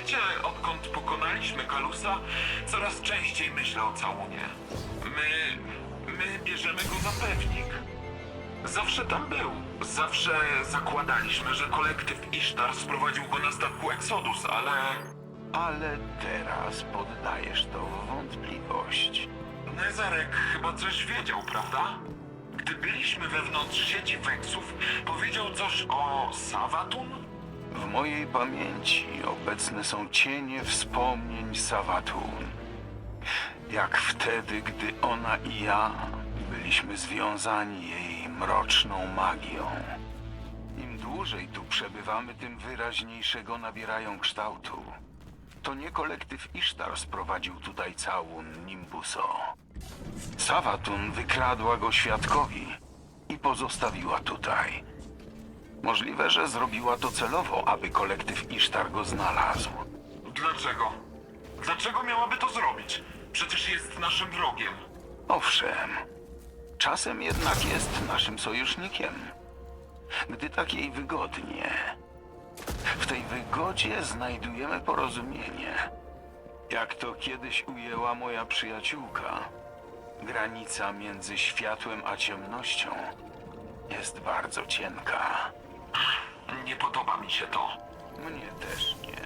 Wiecie, odkąd pokonaliśmy Kalusa, coraz częściej myślę o całunie. My... my bierzemy go za pewnik. Zawsze tam był. Zawsze zakładaliśmy, że kolektyw Isztar sprowadził go na statku Exodus, ale... Ale teraz poddajesz to w wątpliwość. Nezarek chyba coś wiedział, prawda? Gdy byliśmy wewnątrz sieci Weksów, powiedział coś o Savatun? W mojej pamięci obecne są cienie wspomnień Sawatun. Jak wtedy, gdy ona i ja byliśmy związani jej mroczną magią. Im dłużej tu przebywamy, tym wyraźniejszego nabierają kształtu. To nie kolektyw Isztar sprowadził tutaj całun Nimbuso. Sawatun wykradła go świadkowi i pozostawiła tutaj. Możliwe, że zrobiła to celowo, aby kolektyw Isztar go znalazł. Dlaczego? Dlaczego miałaby to zrobić? Przecież jest naszym wrogiem. Owszem, czasem jednak jest naszym sojusznikiem. Gdy tak jej wygodnie. W tej wygodzie znajdujemy porozumienie. Jak to kiedyś ujęła moja przyjaciółka, granica między światłem a ciemnością jest bardzo cienka. Nie podoba mi się to. Mnie też nie.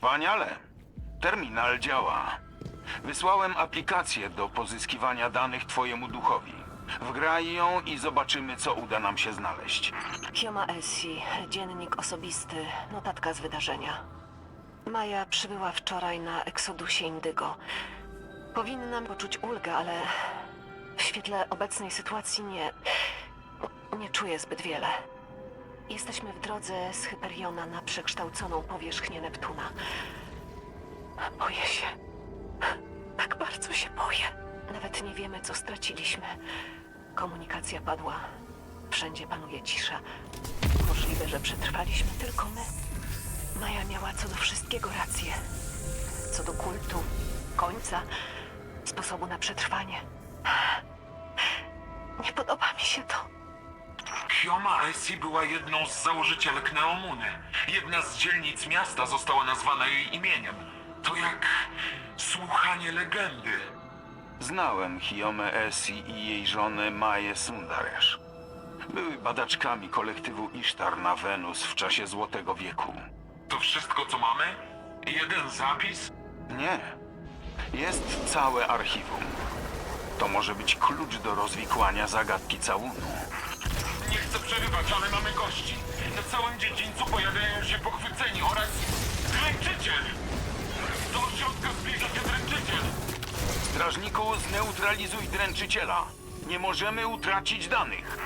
Wspaniale. Terminal działa. Wysłałem aplikację do pozyskiwania danych twojemu duchowi. Wgraj ją i zobaczymy, co uda nam się znaleźć. Kioma Elsi, dziennik osobisty, notatka z wydarzenia. Maja przybyła wczoraj na Eksodusie Indygo. Powinnam poczuć ulgę, ale w świetle obecnej sytuacji nie. nie czuję zbyt wiele. Jesteśmy w drodze z Hyperiona na przekształconą powierzchnię Neptuna. Boję się. Tak bardzo się boję. Nawet nie wiemy, co straciliśmy. Komunikacja padła. Wszędzie panuje cisza. Możliwe, że przetrwaliśmy tylko my. Maja miała co do wszystkiego rację. Co do kultu, końca, sposobu na przetrwanie. Nie podoba mi się to. Kioma Esi była jedną z założycielek Neomuny. Jedna z dzielnic miasta została nazwana jej imieniem. To jak słuchanie legendy. Znałem Hiome Esi i jej żonę Maję Sundaresz. Były badaczkami kolektywu Isztar na Wenus w czasie Złotego Wieku. To wszystko, co mamy? Jeden zapis? Nie. Jest całe archiwum. To może być klucz do rozwikłania zagadki całunu. Chcę przerywać, ale mamy gości. Na całym dziedzińcu pojawiają się pochwyceni oraz dręczyciel. Do ośrodka zbliża się dręczyciel. Strażniku, zneutralizuj dręczyciela. Nie możemy utracić danych.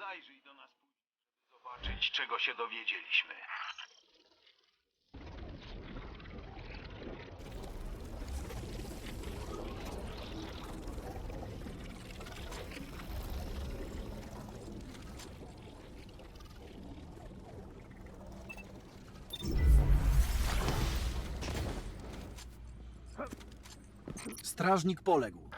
Zajrzyj do nas później, żeby zobaczyć, czego się dowiedzieliśmy. Strażnik poległ.